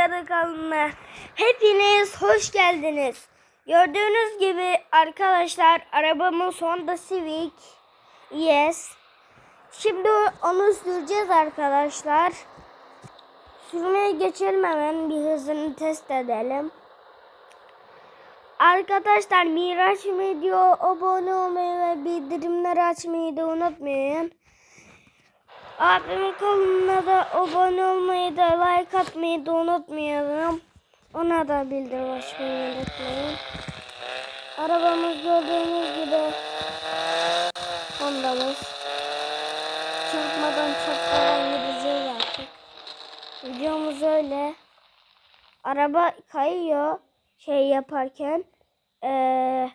Yarı kanalına hepiniz hoş geldiniz. Gördüğünüz gibi arkadaşlar arabamız Honda Civic Yes. Şimdi onu süreceğiz arkadaşlar. Sürmeye geçelim hemen bir hızını test edelim. Arkadaşlar Miraç Medya abone olmayı ve bildirimleri açmayı da unutmayın. Abimin kanalına da abone olmayı da like atmayı da unutmayalım. Ona da bildirim açmayı unutmayın. Arabamız gördüğünüz gibi Honda'mız. Çarpmadan çarpmadan gideceğiz artık. Videomuz öyle. Araba kayıyor şey yaparken. Eee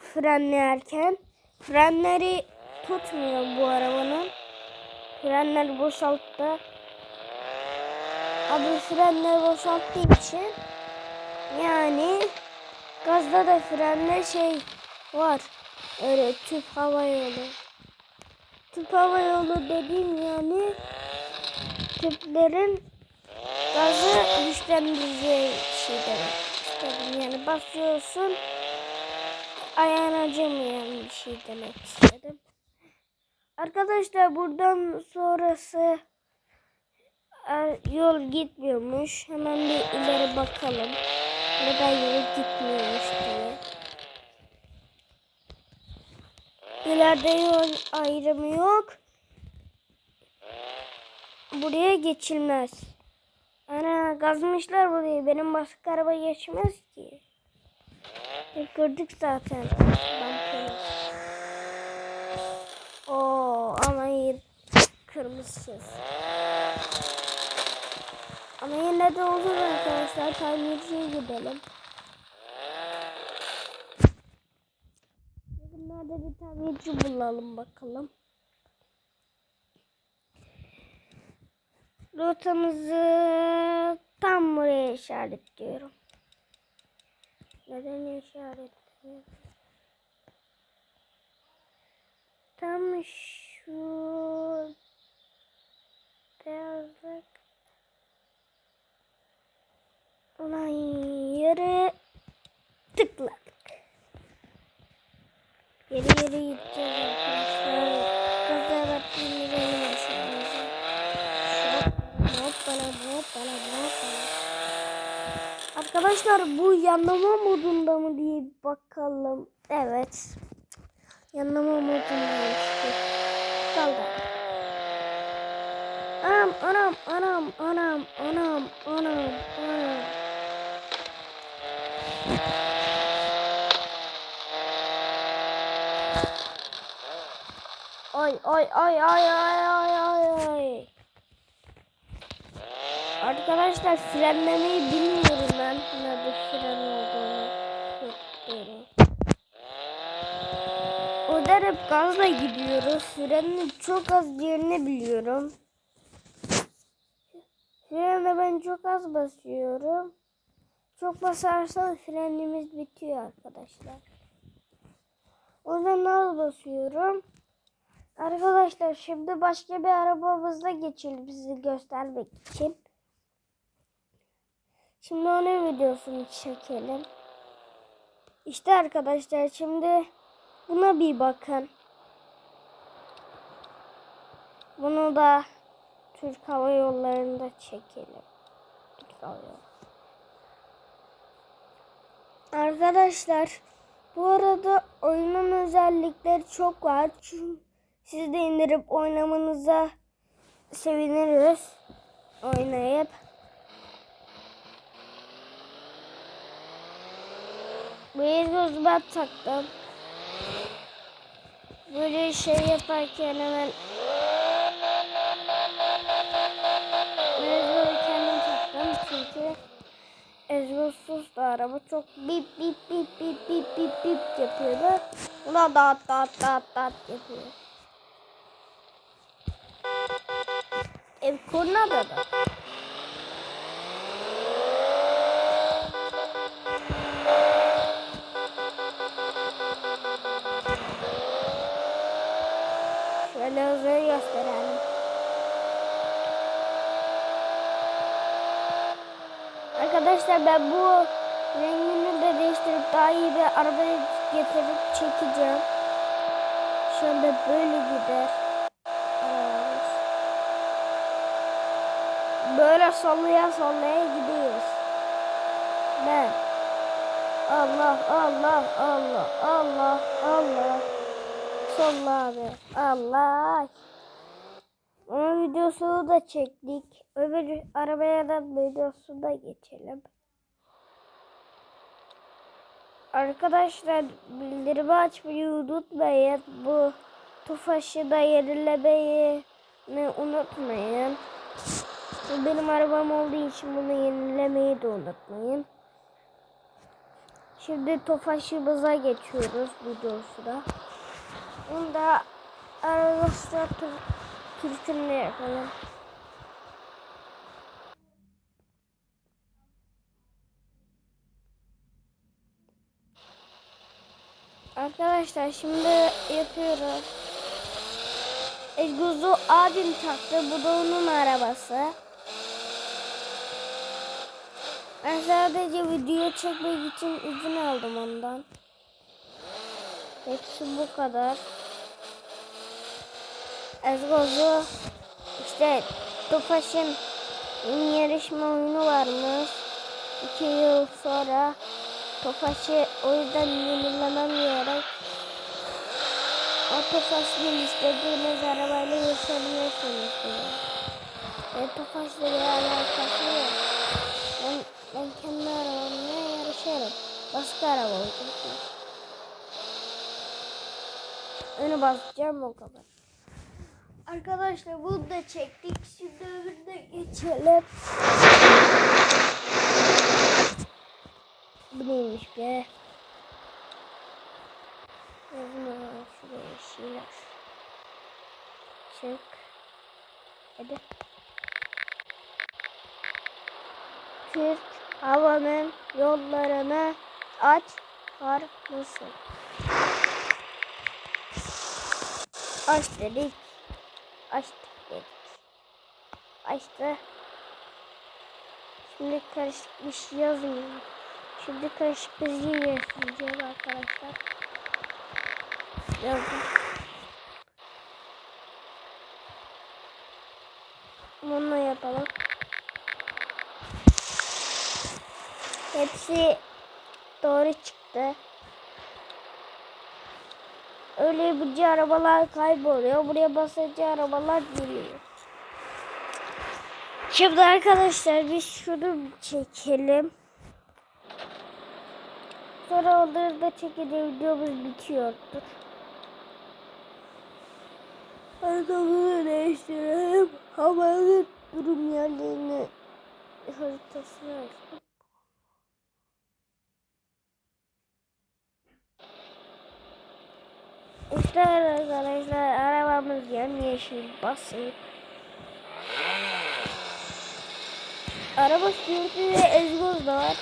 frenlerken. Frenleri tutmuyor bu arabanın. Frenler boşalttı. Abi frenler boşalttığı için yani gazda da frenler şey var. Öyle tüp hava yolu. Tüp hava yolu dediğim yani tüplerin gazı güçlendireceği şey demek istedim. Yani basıyorsun ayağın acımayan bir şey demek istedim. Arkadaşlar buradan sonrası e, yol gitmiyormuş. Hemen bir ileri bakalım. Neden yol gitmiyormuş diye. İleride yol ayrımı yok. Buraya geçilmez. Ana gazmışlar burayı. Benim başka araba geçmez ki. Gördük zaten. Bankayı. Kırmızı Ama yine de olur arkadaşlar. Tamirciye gidelim. Bunlarda bir tamirci bulalım bakalım. Rotamızı tam buraya işaretliyorum. Neden işaretliyorum? Tam şu beyazlık olan yere tıkladık. Yeri yeri gideceğiz arkadaşlar. Hoppala hoppala. Arkadaşlar bu yanlama modunda mı diye bakalım. Evet. Yanlama modundaymış. Anam anam anam anam anam anam. Ay ay ay ay ay ay ay ay. Arkadaşlar frenlemeyi bilmiyorum ben. Nerede fren olduğunu. Hep gazla gidiyoruz. Frenin çok az yerini biliyorum. Frene ben çok az basıyorum. Çok basarsan frenimiz bitiyor arkadaşlar. O yüzden az basıyorum. Arkadaşlar şimdi başka bir arabamızla geçelim sizi göstermek için. Şimdi onun videosunu çekelim. İşte arkadaşlar şimdi buna bir bakın. Bunu da Türk Hava Yolları'nda çekelim. Türk Hava Yolları. Arkadaşlar bu arada oyunun özellikleri çok var. Çünkü siz de indirip oynamanıza seviniriz. Oynayıp. Bu göz ben taktım. Böyle şey yaparken hemen Ezber'i kendim taktım çünkü egzozsuz da araba çok bip bip bip bip bip bip bip yapıyordu. Buna dat dat dat dat yapıyor. Ev Kurnada da. Şöyle hızlı gösterelim. Arkadaşlar ben bu rengini de değiştirip daha iyi bir araba getirip çekeceğim. Şu anda böyle gider. Böyle sallaya sallaya gidiyoruz. Ben. Allah Allah Allah Allah Allah. Solla abi. Allah. Onun videosunu da çektik. Öbür arabaya da videosu da geçelim. Arkadaşlar bildirimi açmayı unutmayın. Bu Tofaş'ı da yenilemeyi unutmayın. Benim arabam olduğu için bunu yenilemeyi de unutmayın. Şimdi Tofaş'ımıza geçiyoruz videosuna. Bunu da arkadaşlar Türk'ünle yapalım. Arkadaşlar şimdi yapıyoruz. Egzozu abim taktı. Bu da onun arabası. Ben sadece video çekmek için izin aldım ondan. Hepsi bu kadar. Egzozu işte Tofaş'ın yeni yarışma oyunu varmış. İki yıl sonra Tofaş'ı o yüzden yenilemem gerek. O Tofaş'ın istediğiniz arabayla yaşayabiliyorsunuz diyor. Ve Tofaş'la bir alakası yok. Ben, ben kendi arabamla yarışarım. Başka araba olacak. Önü basacağım o kadar. Arkadaşlar bunu da çektik. Şimdi öbürüne geçelim. Bu neymiş be? Yazma şuraya şeyler. Çık. Hadi. Türk havanın yollarını aç var mısın? Aç dedik. Açtık dedik. Açtı. Şimdi karışık bir şey yazmıyor. Şimdi karışık bir şey yazacağım arkadaşlar. Yazdım. Bununla yapalım. Hepsi doğru çıktı. Öyle yapınca arabalar kayboluyor. Buraya basınca arabalar geliyor. Şimdi arkadaşlar biz şunu çekelim. Sonra onları da çekince videomuz bitiyordur. Arkamızı değiştirelim. Havanın durum yerlerini haritasını açtım. İşte arkadaşlar arabamız yemyeşil basit. Araba sürtü ve egzoz da var.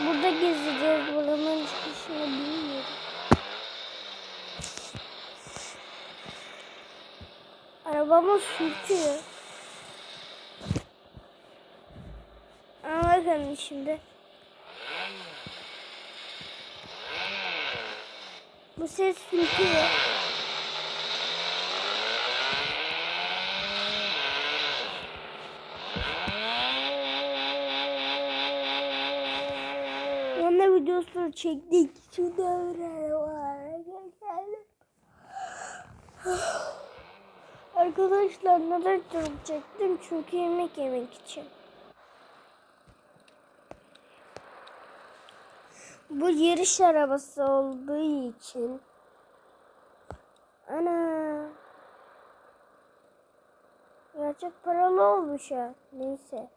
Burada gezeceğiz. Buranın çıkışını bilmiyorum. Arabamı sürtüyor. Bakın şimdi. Bu ses sürtüyor. Videosunu çektik. Şurada öyle var. Arkadaşlar neden çok çektim? Çünkü yemek yemek için. Bu yarış arabası olduğu için. Ana. Gerçek paralı olmuş ya. Neyse.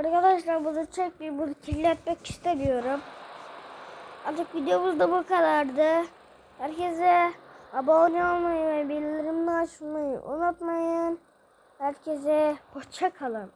Arkadaşlar bunu çekmeyin. Bunu kirletmek istemiyorum. Artık videomuz da bu kadardı. Herkese abone olmayı ve bildirimleri açmayı unutmayın. Herkese hoşça kalın.